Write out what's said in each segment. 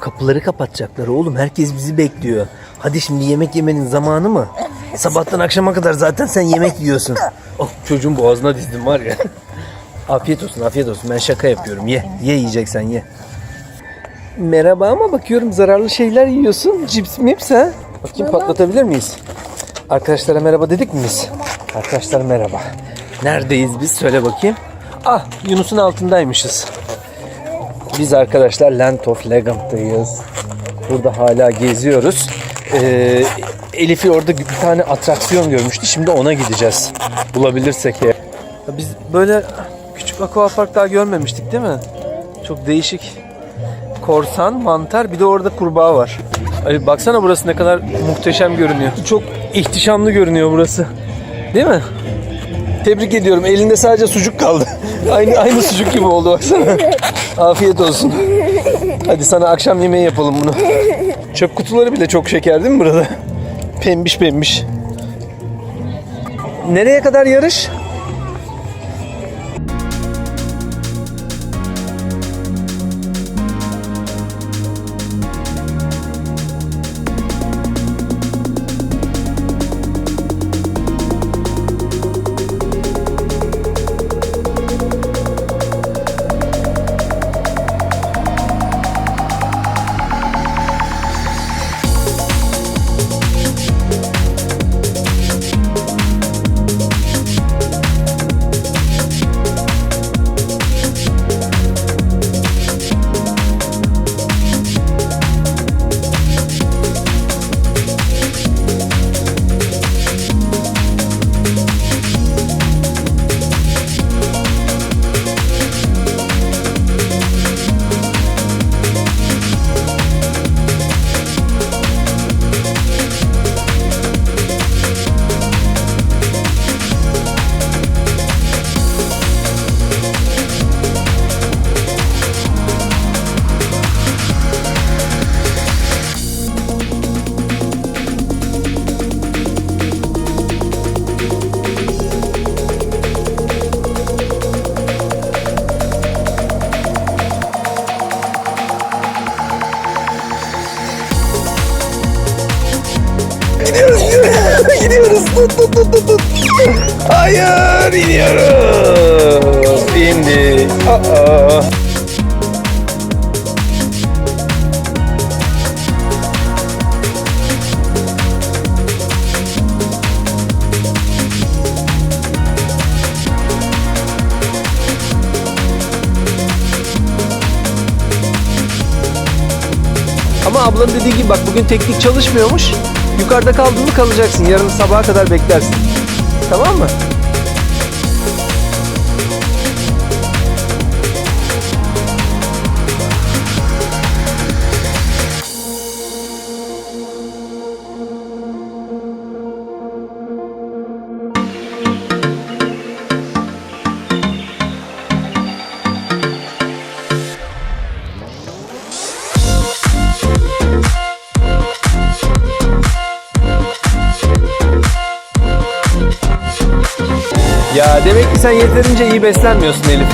Kapıları kapatacaklar oğlum. Herkes bizi bekliyor. Hadi şimdi yemek yemenin zamanı mı? Sabahtan akşama kadar zaten sen yemek yiyorsun. Oh çocuğun boğazına dizdim var ya. afiyet olsun afiyet olsun. Ben şaka yapıyorum. Ye. Ye yiyeceksen ye. Merhaba ama bakıyorum zararlı şeyler yiyorsun. Cips mips ha? Bakayım patlatabilir miyiz? Arkadaşlara merhaba dedik mi biz? Arkadaşlar merhaba. Neredeyiz biz? Söyle bakayım. Ah Yunus'un altındaymışız. Biz arkadaşlar Land of Legend'dayız. Burada hala geziyoruz. Ee, Elif'i orada bir tane atraksiyon görmüştü. Şimdi ona gideceğiz. Bulabilirsek ya. Biz böyle küçük aquapark daha görmemiştik değil mi? Çok değişik. Korsan, mantar bir de orada kurbağa var. Ali baksana burası ne kadar muhteşem görünüyor. Çok ihtişamlı görünüyor burası. Değil mi? Tebrik ediyorum. Elinde sadece sucuk kaldı. aynı aynı sucuk gibi oldu baksana. Afiyet olsun. Hadi sana akşam yemeği yapalım bunu. Çöp kutuları bile çok şeker değil mi burada? Pembiş pembiş. Nereye kadar yarış? Gidiyoruz, gidiyoruz. gidiyoruz. Tut, tut, tut, tut, tut. Hayır, iniyoruz. İndi. Aa. Ama ablanın dediği gibi bak bugün teknik çalışmıyormuş. Yukarıda kaldın mı kalacaksın. Yarın sabaha kadar beklersin. Tamam mı? Ya demek ki sen yeterince iyi beslenmiyorsun Elif.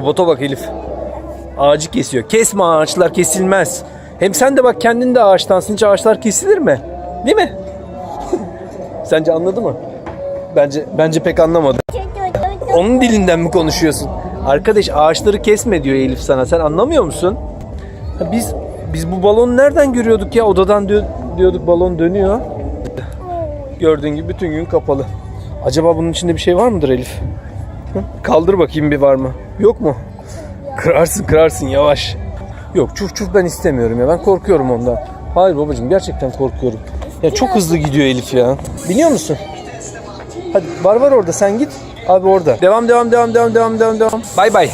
Robota bak Elif. Ağacı kesiyor. Kesme ağaçlar kesilmez. Hem sen de bak kendin de ağaçtansın. Hiç ağaçlar kesilir mi? Değil mi? Sence anladı mı? Bence bence pek anlamadı. Onun dilinden mi konuşuyorsun? Arkadaş ağaçları kesme diyor Elif sana. Sen anlamıyor musun? Biz biz bu balonu nereden görüyorduk ya? Odadan diyor- diyorduk balon dönüyor. Gördüğün gibi bütün gün kapalı. Acaba bunun içinde bir şey var mıdır Elif? Kaldır bakayım bir var mı? Yok mu? Kırarsın kırarsın yavaş. Yok çuf çuf ben istemiyorum ya. Ben korkuyorum ondan. Hayır babacığım gerçekten korkuyorum. Ya çok hızlı gidiyor Elif ya. Biliyor musun? Hadi var var orada sen git. Abi orada. Devam devam devam devam devam devam devam. Bay bay.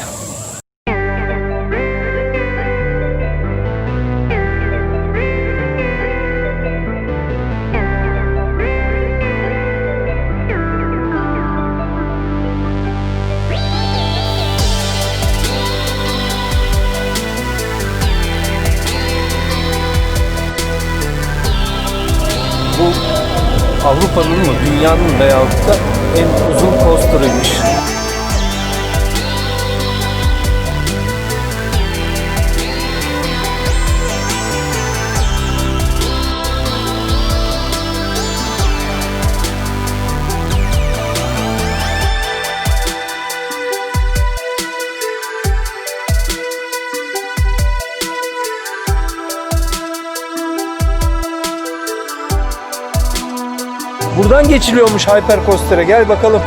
Avrupa'nın mı dünyanın veyahut da en uzun coaster'ıymış. Buradan geçiliyormuş Hyper Coaster'a. Gel bakalım.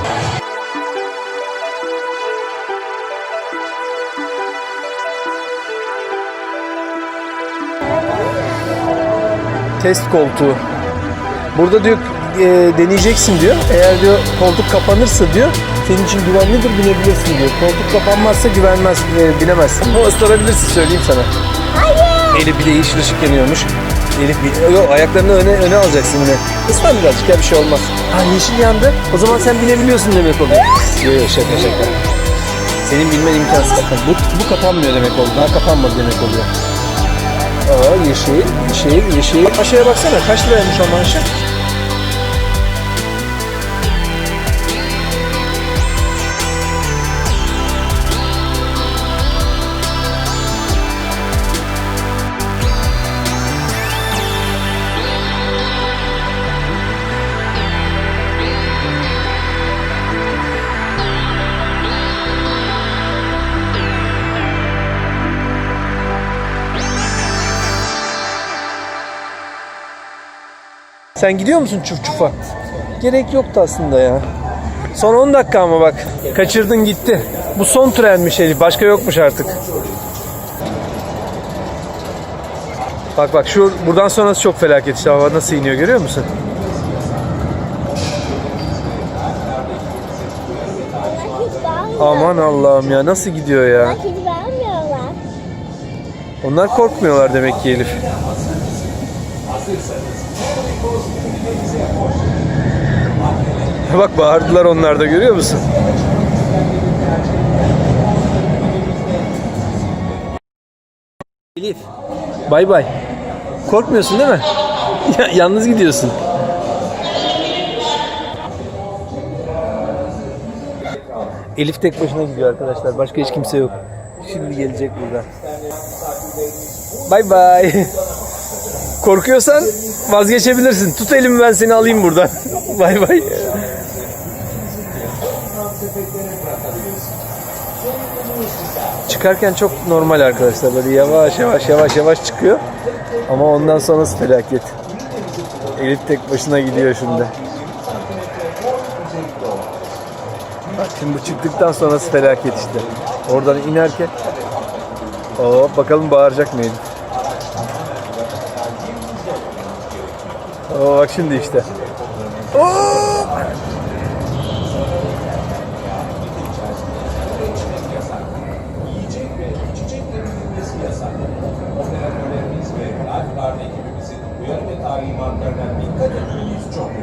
Test koltuğu. Burada diyor e, deneyeceksin diyor. Eğer diyor koltuk kapanırsa diyor senin için güvenlidir binebilirsin diyor. Koltuk kapanmazsa güvenmez e, binemezsin. Bu ıslanabilirsin söyleyeyim sana. Hayır. Elif bir de yeşil ışık yanıyormuş. Elif bir, yok ayaklarını öne öne alacaksın yine. Islan birazcık ya bir şey olmaz. Ha yeşil yandı. O zaman sen binebiliyorsun demek oluyor. Yok yok şaka şaka. Senin bilmen imkansız. Bu, bu kapanmıyor demek oldu. Daha kapanmadı demek oluyor. Aa yeşil, yeşil, yeşil. Aşağıya baksana kaç liraymış o maaşı? Sen gidiyor musun çuf çufa? Gerek yoktu aslında ya. Son 10 dakika ama bak. Kaçırdın gitti. Bu son trenmiş Elif. Başka yokmuş artık. Bak bak şu buradan sonrası çok felaket işte hava nasıl iniyor görüyor musun? Aman Allah'ım ya nasıl gidiyor ya? Onlar korkmuyorlar demek ki Elif. Bak bağırdılar onlar da görüyor musun? Elif. Bay bay. Korkmuyorsun değil mi? Ya- Yalnız gidiyorsun. Elif tek başına gidiyor arkadaşlar. Başka hiç kimse yok. Şimdi gelecek burada. Bay bay. Korkuyorsan vazgeçebilirsin. Tut elimi ben seni alayım buradan. bay bay. Çıkarken çok normal arkadaşlar. Böyle yavaş yavaş yavaş yavaş çıkıyor. Ama ondan sonrası felaket. Elif tek başına gidiyor şimdi. Bak şimdi bu çıktıktan sonrası felaket işte. Oradan inerken Oo, bakalım bağıracak mı Elif? Oo, bak şimdi işte. Oo!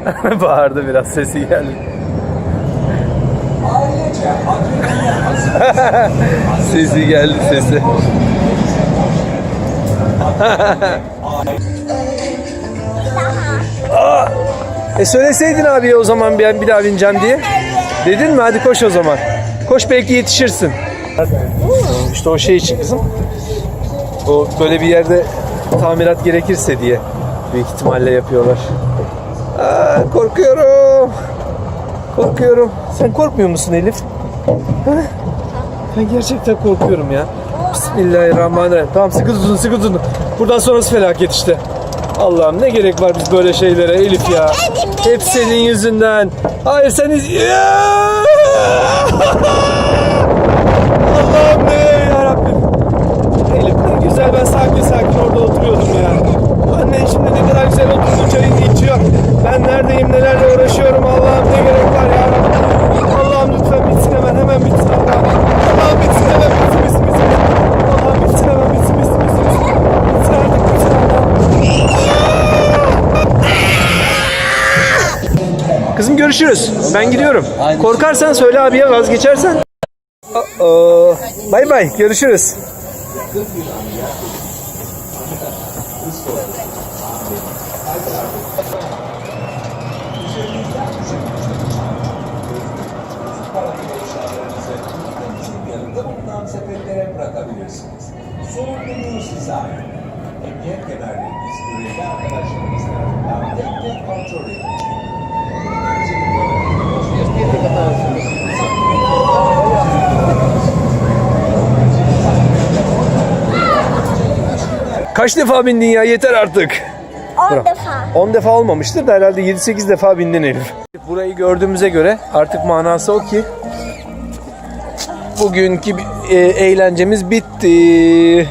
Bağırdı biraz sesi geldi. sesi geldi sesi. Aa! E söyleseydin abiye o zaman bir, bir daha bineceğim diye. Dedin mi? Hadi koş o zaman. Koş belki yetişirsin. İşte o şey için kızım. O böyle bir yerde tamirat gerekirse diye büyük ihtimalle yapıyorlar. Aa, korkuyorum. Korkuyorum. Sen korkmuyor musun Elif? Ha? Ben gerçekten korkuyorum ya. Bismillahirrahmanirrahim. Tamam sıkı tutun sıkı tutun. Buradan sonrası felaket işte. Allah'ım ne gerek var biz böyle şeylere Elif ya. Hep senin yüzünden. Hayır sen iz-! Allah'ım ne görüşürüz. Ben gidiyorum. Korkarsan söyle abiye vazgeçersen. Bay bay görüşürüz. Sorumluluğu size ait. Emniyet kemerleriniz görevli arkadaşlarınız tarafından tek tek kontrol edilecek. Kaç defa bindin ya yeter artık. 10 defa. 10 defa olmamıştır da herhalde 7-8 defa bindin Elif. Burayı gördüğümüze göre artık manası o ki bugünkü e, eğlencemiz bitti.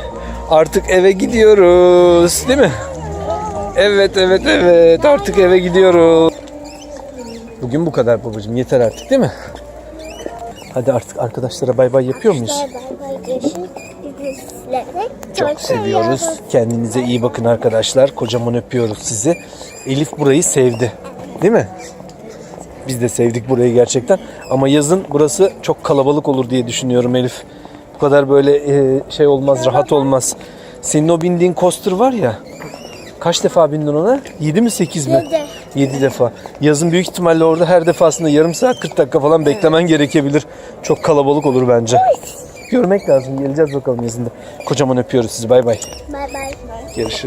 Artık eve gidiyoruz değil mi? Evet evet evet artık eve gidiyoruz. Bugün bu kadar babacığım yeter artık değil mi? Hadi artık arkadaşlara bay bay yapıyor muyuz? Bay bay görüşürüz. Çok seviyoruz. Kendinize iyi bakın arkadaşlar. Kocaman öpüyoruz sizi. Elif burayı sevdi. Değil mi? Biz de sevdik burayı gerçekten. Ama yazın burası çok kalabalık olur diye düşünüyorum Elif. Bu kadar böyle e, şey olmaz, rahat olmaz. Senin o bindiğin coaster var ya. Kaç defa bindin ona? 7 mi 8 mi? Yedi. 7 defa. Yazın büyük ihtimalle orada her defasında yarım saat 40 dakika falan beklemen gerekebilir. Çok kalabalık olur bence. Görmek lazım. Geleceğiz bakalım yazında. Kocaman öpüyoruz sizi. Bay bay. Bay bay. Görüşürüz.